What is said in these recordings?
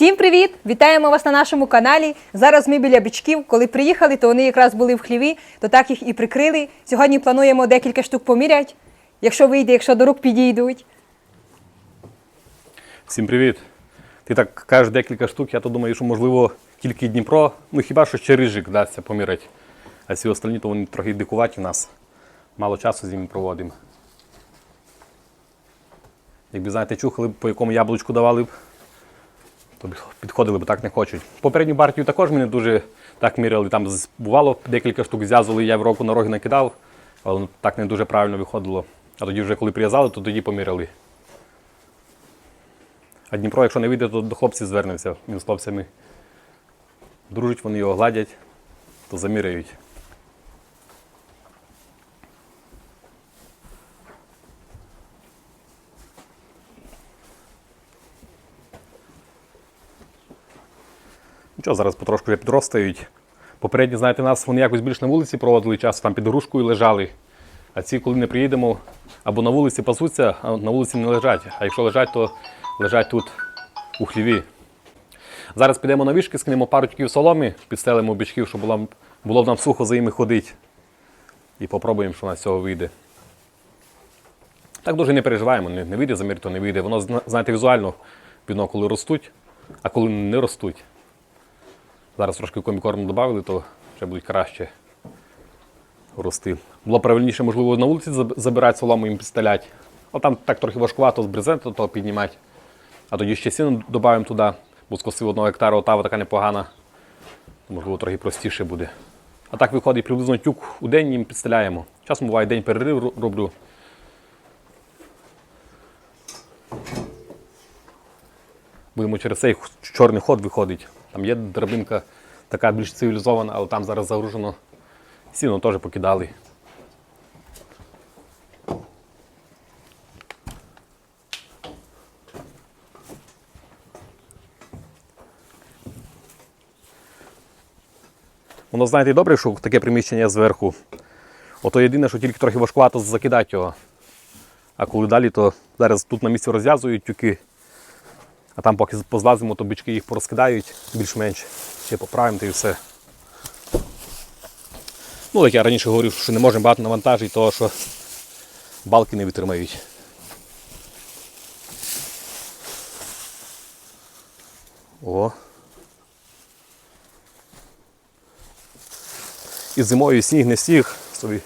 Всім привіт! Вітаємо вас на нашому каналі. Зараз ми біля бичків. Коли приїхали, то вони якраз були в хліві, то так їх і прикрили. Сьогодні плануємо декілька штук поміряти. Якщо вийде, якщо до рук підійдуть. Всім привіт. Ти так кажеш декілька штук, я то думаю, що можливо тільки Дніпро, ну хіба що ще рижик вдасться поміряти. А всі остальні, то вони трохи дикуваті в нас. Мало часу з ними проводимо. Якби знаєте, чухали по якому яблучку давали б, підходили б так не хочуть. Попередню партію також мене дуже так міряли. Там бувало декілька штук зв'язували, я в року на роги накидав, але воно так не дуже правильно виходило. А тоді вже коли прив'язали, то тоді поміряли. А Дніпро, якщо не вийде, то до хлопців звернеться. Він з хлопцями дружить, вони його гладять, то заміряють. Нічого, зараз потрошку вже підростають. Попередні, знаєте, нас вони якось більш на вулиці проводили час, там під грушкою лежали. А ці, коли не приїдемо, або на вулиці пасуться, а на вулиці не лежать. А якщо лежать, то лежать тут у хліві. Зараз підемо на вішки, скинемо пару тюків соломи, підстелимо бичків, щоб було, було б нам сухо за ними ходити. І попробуємо, що у нас цього вийде. Так дуже не переживаємо, не, не вийде замір, то не вийде. Воно, знаєте, візуально видно, коли ростуть, а коли не ростуть. Зараз трошки комікорму додали, то ще будуть краще рости. Було правильніше, можливо, на вулиці забирати солому їм підстеляти. А там так трохи важкувато з брезенту то піднімати. А тоді ще сіно додаємо туди, бо скосив одного гектара отава така непогана. Можливо, трохи простіше буде. А так виходить приблизно тюк у день їм підстеляємо. Часом буває день перерив роблю. Будемо через цей чорний ход виходить. Там є драбинка така більш цивілізована, але там зараз загружено. Сіно теж покидали. Воно, знаєте, добре, що таке приміщення зверху. Ото єдине, що тільки трохи важкувато закидати його. А коли далі, то зараз тут на місці розв'язують тюки. А там поки позлазимо, то бички їх порозкидають більш-менш. Ще поправимо та і все. Ну, як я раніше говорив, що не можемо багато навантажити, того що балки не витримають. О. І зимою сніг не сніг собі.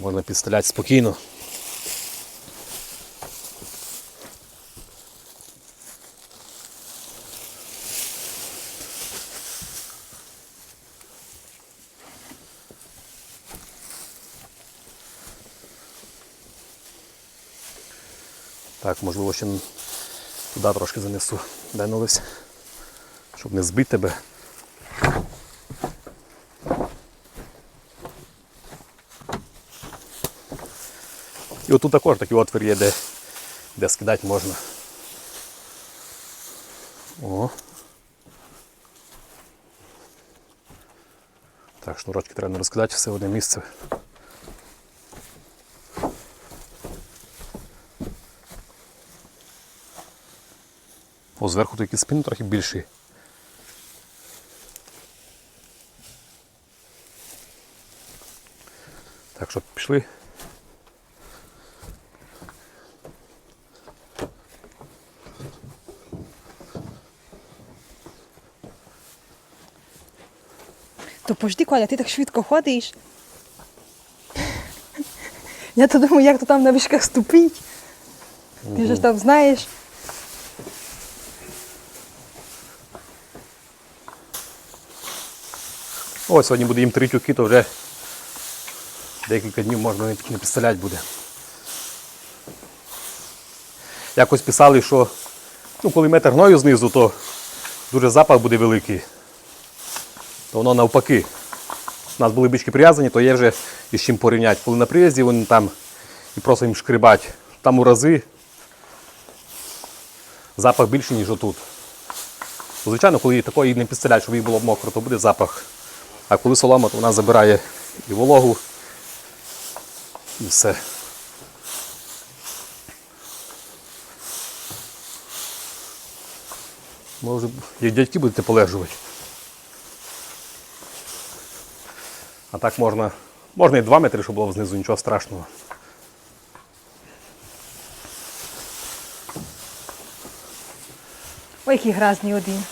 Можна підстріляти спокійно. Так, можливо, ще туди трошки занесу. Дай щоб не збити тебе. І отут також такий отвір є, де, де скидати можна. О. Так, шнурочки треба не розкидати, все одне місце. О, зверху такий спин трохи більший. Так що пішли. То пожди, Коля, ти так швидко ходиш. Я то думаю, як то там на вишках ступить. Ти ж там знаєш. Ось сьогодні буде їм три тюки, то вже декілька днів можна не, підстріляти буде. Якось писали, що ну, коли метр гною знизу, то дуже запах буде великий. То воно навпаки. У нас були бички прив'язані, то є вже із чим порівняти. Коли на приїзді вони там і просто їм шкрибать. Там у рази запах більший, ніж отут. Звичайно, коли такої не підстріляють, щоб їй було мокро, то буде запах. А коли солома, то вона забирає і вологу, і все. Може, як дядьки будете полежувати. А так можна. Можна і 2 метри, щоб було знизу, нічого страшного. Ой, який грязний один.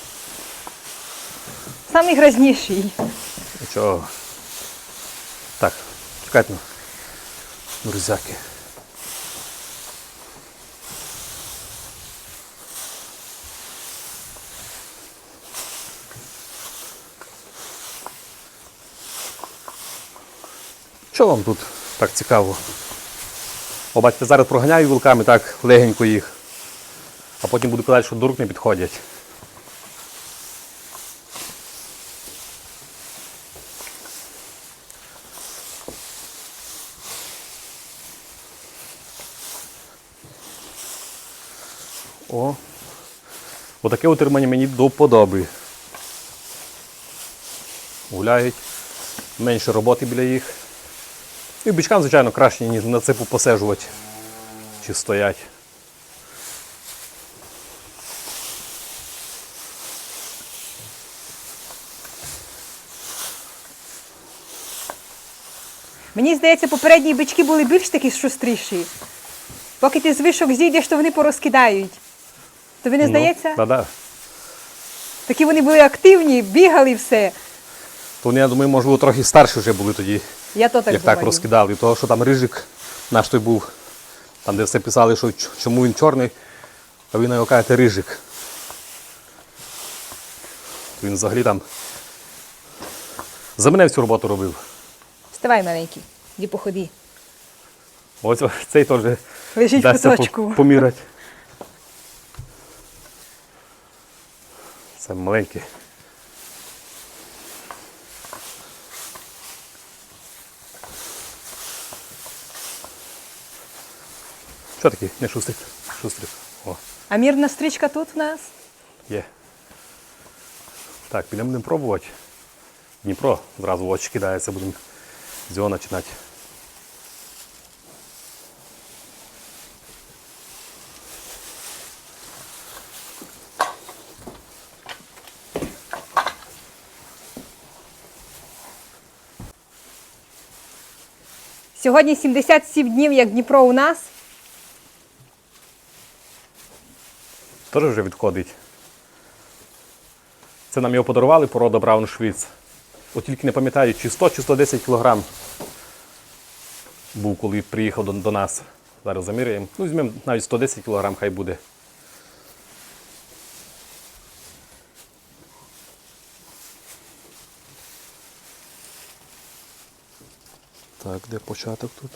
Самий грязніший. Нічого. Так, чекайте. Друзяки. Що вам тут так цікаво? О, бачите, зараз проганяю вилками так легенько їх, а потім буду казати, що до рук не підходять. Отаке утримання мені до вподоби. Гуляють, менше роботи біля їх. І бичкам, звичайно, краще, ніж на ципу посежувати чи стоять. Мені здається, попередні бички були більш такі шустріші. Поки ти з вишок зійдеш, то вони порозкидають. Тобі не здається? Ну, да-да. Такі вони були активні, бігали і все. То вони, я думаю, можливо, трохи старші вже були тоді, Я то так як думаю. так розкидали. Того, що там рижик наш той був, там, де все писали, що чому він чорний, а ви на його кажете рижик. То він взагалі там за мене всю роботу робив. Вставай, маленький, іди походи. Ось цей теж Лежить в дасться куточку. по- поміряти. Це маленький. Що такий? Не шустрик. Шустрик. О, А мірна стрічка тут в нас. є. Так, підемо будемо пробувати. Дніпро зразу в очі кидається, будемо з цього починати. Сьогодні 77 днів, як Дніпро у нас. Теж вже відходить. Це нам його подарували, порода Брауншвіц. От тільки не пам'ятаю, чи 100 чи 110 кілограм був, коли приїхав до, до нас. Зараз заміряємо. Ну, візьмемо навіть 110 кг хай буде. Так, де початок тут?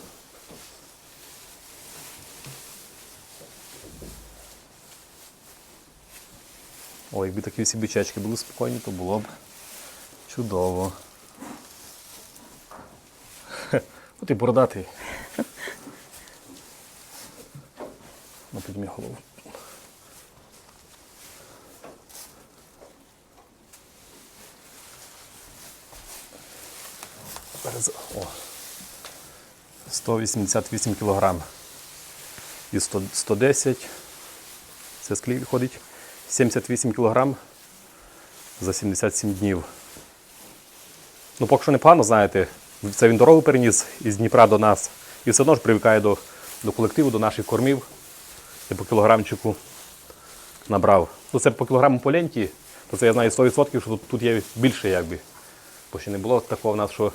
Ой, якби такі всі бичечки були спокійні, то було б чудово. Хе, От і бородатий. Ну, підмі голову. О. 188 кілограм. І 100 110. Це скільки виходить? 78 кілограм за 77 днів. Ну, поки що непогано, знаєте. Це він дорогу переніс із Дніпра до нас. І все одно ж привикає до, до колективу, до наших кормів. І по кілограмчику набрав. Ну, це по кілограму по ленті, то це я знаю 100%, що тут, тут є більше, якби. Бо ще не було такого в нас, що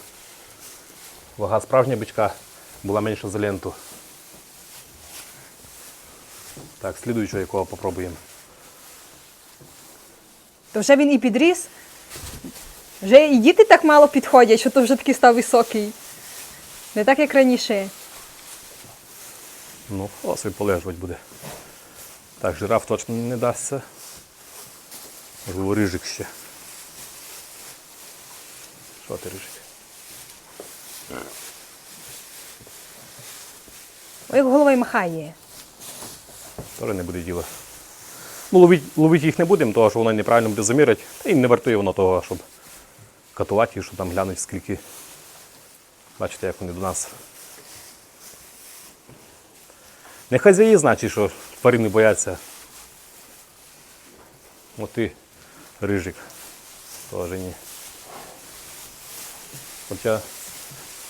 вага справжня бичка була менша за ленту. Так, слідуючого якого попробуємо. То вже він і підріс. Вже і діти так мало підходять, що то вже такий став високий. Не так, як раніше. Ну, о, собі полежувати буде. Так, жираф точно не дасться. Можливо, рижик ще. Що ти рижик? Як головою махає. Теж не буде діла. Ну, ловити, ловити їх не будемо, тому що воно неправильно буде заміряти. Та і не вартує воно того, щоб катувати їх, щоб там глянути скільки. Бачите, як вони до нас. Не хазяї, значить, що тварини бояться. От і рижик. Теж ні. Я.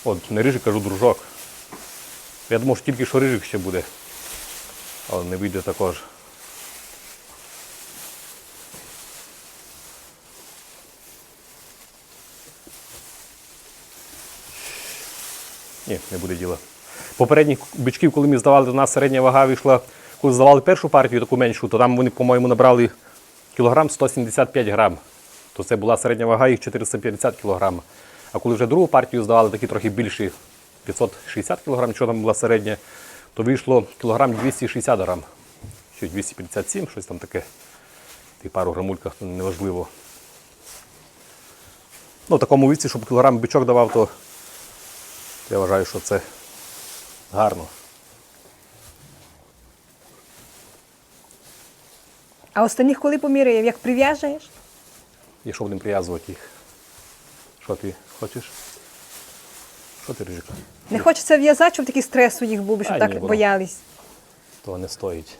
От, не рижик, кажу дружок. Я думав, що тільки що рижик ще буде. Але не вийде також. Ні, не буде діла. Попередніх бичків, коли ми здавали, до нас середня вага вийшла, коли здавали першу партію, таку меншу, то там вони, по-моєму, набрали кілограм 175 грам. То це була середня вага їх 450 кілограм. А коли вже другу партію здавали, такі трохи більші, 560 кілограм, що там була середня, то вийшло кілограм 260 грам. Чи 257, щось там таке. Ті пару грамульках, то неважливо. Ну, в такому віці, щоб кілограм бичок давав, то я вважаю, що це гарно. А останніх коли поміряє, як прив'яжеш? Якщо будемо прив'язувати їх. Що ти хочеш? Що ти рижик? Не хочеться в'язати, щоб такий стрес у них був, щоб А, так ні, воно. боялись. Того не стоїть.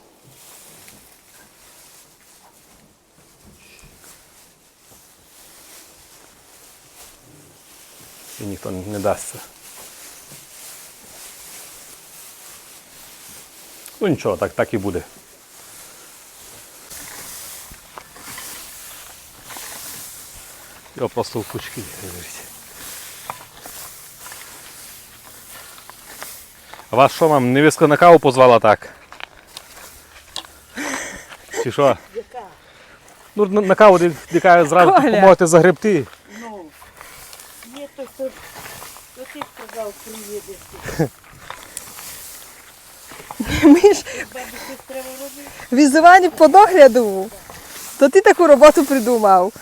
І ніхто не дасться. Ну нічого, так, так і буде. Його просто в кучки лежить. А вас що, мам, невістка на каву позвала так? Чи що? Ну, на, на каву де зразу Коля. допоможете загребти. Ну, ні, то, то, то ти сказав, приїдеш. Ми ж візування по догляду. То ти таку роботу придумав.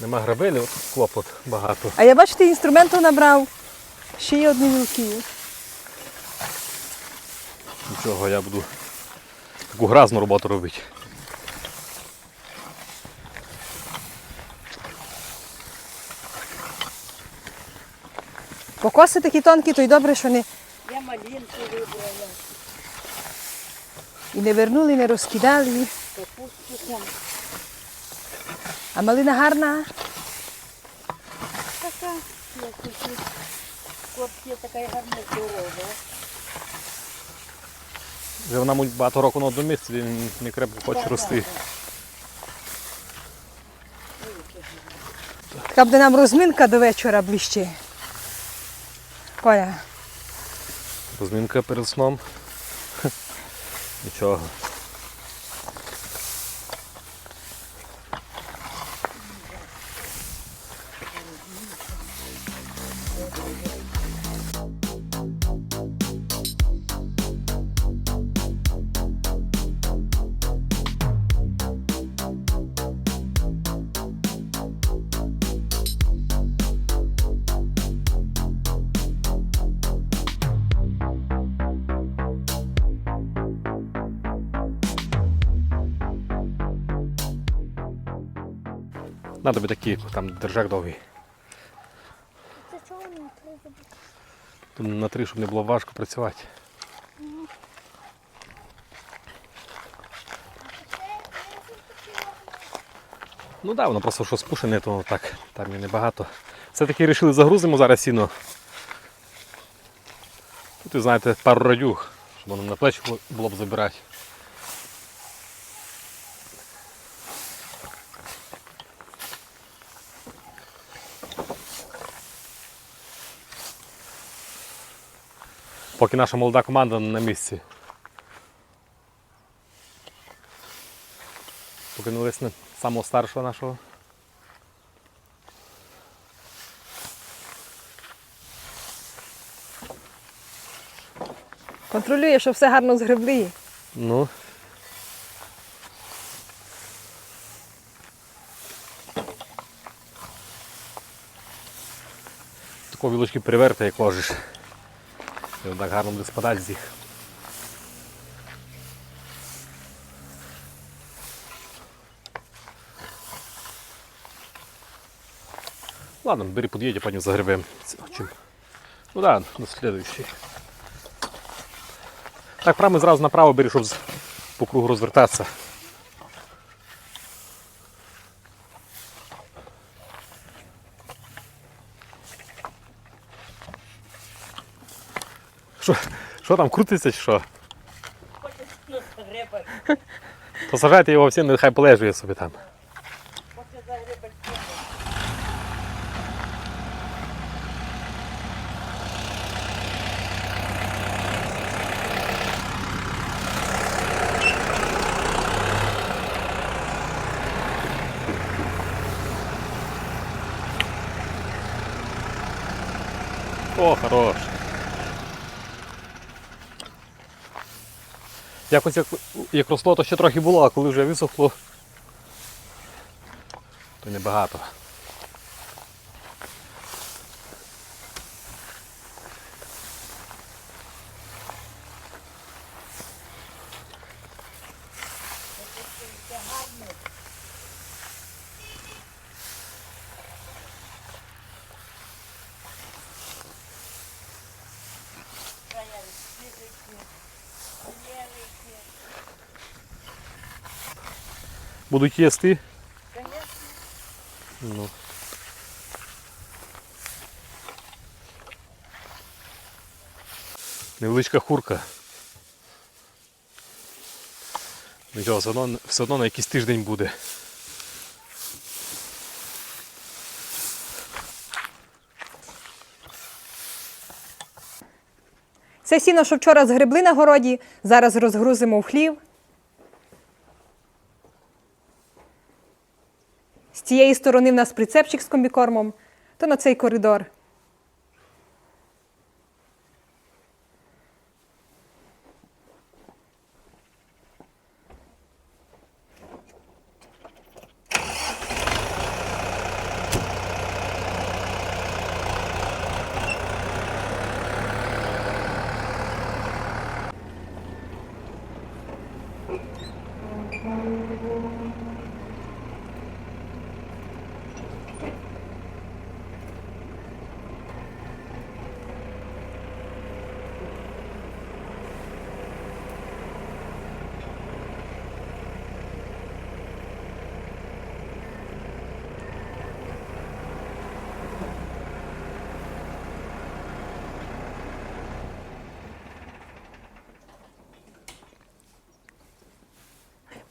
Нема грабелі, клопот багато. А я бачу, ти інструменту набрав. Ще є одні вілки. Нічого, я буду таку гразну роботу робити. Покоси такі тонкі, то й добре, що не Я малинку вибрала, і не вернули, не розкидали. А малина гарна. Така, як тут корпія така гарна здорова. Вже вона мабуть, багато років на одному місці, він не крепко хоче рости. Така буде нам розминка до вечора ближче. Коля, Розмінка перед сном. Нічого. На тобі такі, там держак довгий. Це чого? Тут на три, щоб не було важко працювати. Ну да, воно просто що спушене, то так, там і небагато. Все-таки вирішили загрузимо зараз сіно. Тут, знаєте, пару радюг, щоб воно на плечі було б забирати. Поки наша молода команда на місці. Поки не лисне самого старшого нашого. контролює, щоб все гарно згребли. Ну. Тако вілочки переверти, як ложиш. І так гарно буде спадати з їх. Ладно, бери подъедь, потім загребем. Чим? Ну да, на следующий. Так, прямо зразу направо бери, щоб по кругу розвертатися. Що, що там крутиться чи що? Хочеш ну, загребати, Посажайте його всі, нехай полежує собі там. хочеш загребати. О, хорош. Якось як, як росло, то ще трохи було, а коли вже висохло, то небагато. Будуть їсти. Ну. Невеличка хурка. Нічого, все одно, все одно на якийсь тиждень буде. Це сіно, що вчора згребли на городі, зараз розгрузимо в хлів. Цієї сторони в нас прицепчик з комбікормом, то на цей коридор.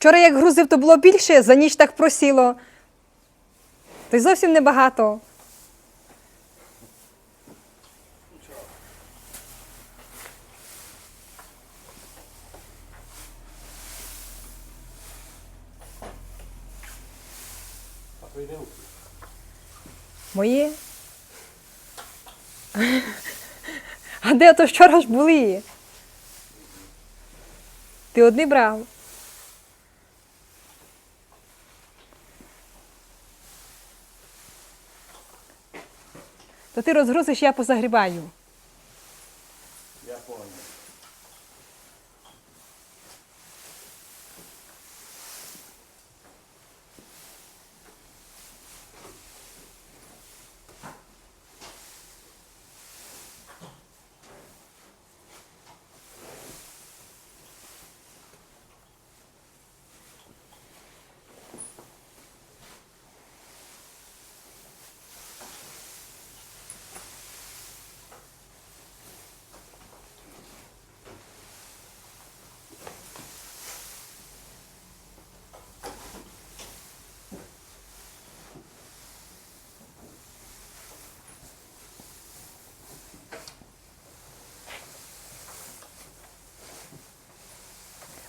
Вчора як грузив, то було більше, за ніч так просіло. То й зовсім небагато. Мої? А де то вчора ж були? Ти одні брав? То ти розгрузиш, я позагрібаю. Я понял.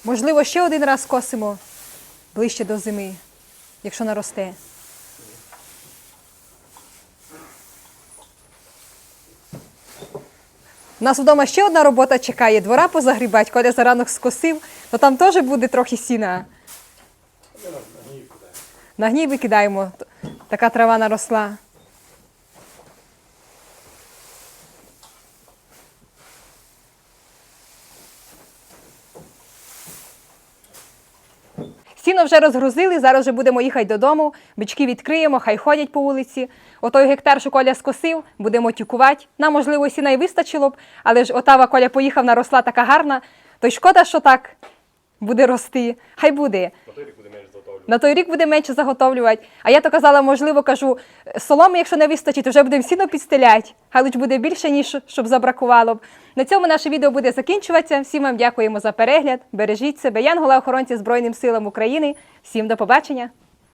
Можливо, ще один раз косимо ближче до зими, якщо наросте. У нас вдома ще одна робота чекає, двора позагрібать, Коля заранок скосив, то там теж буде трохи сіна. На гній викидаємо. Така трава наросла. Сіно вже розгрузили, зараз вже будемо їхати додому. Бички відкриємо, хай ходять по вулиці. Отой гектар, що Коля скосив, будемо тюкувати. Нам, можливо, сіна й вистачило б, але ж отава Коля поїхав, наросла така гарна, то й шкода, що так буде рости. Хай буде. На той рік буде менше заготовлювати. А я то казала, можливо, кажу, соломи, якщо не вистачить, вже будемо сіно підстеляти. Хай буде більше, ніж щоб забракувало. На цьому наше відео буде закінчуватися. Всім вам дякуємо за перегляд. Бережіть себе. Янгола охоронці Збройним силам України. Всім до побачення.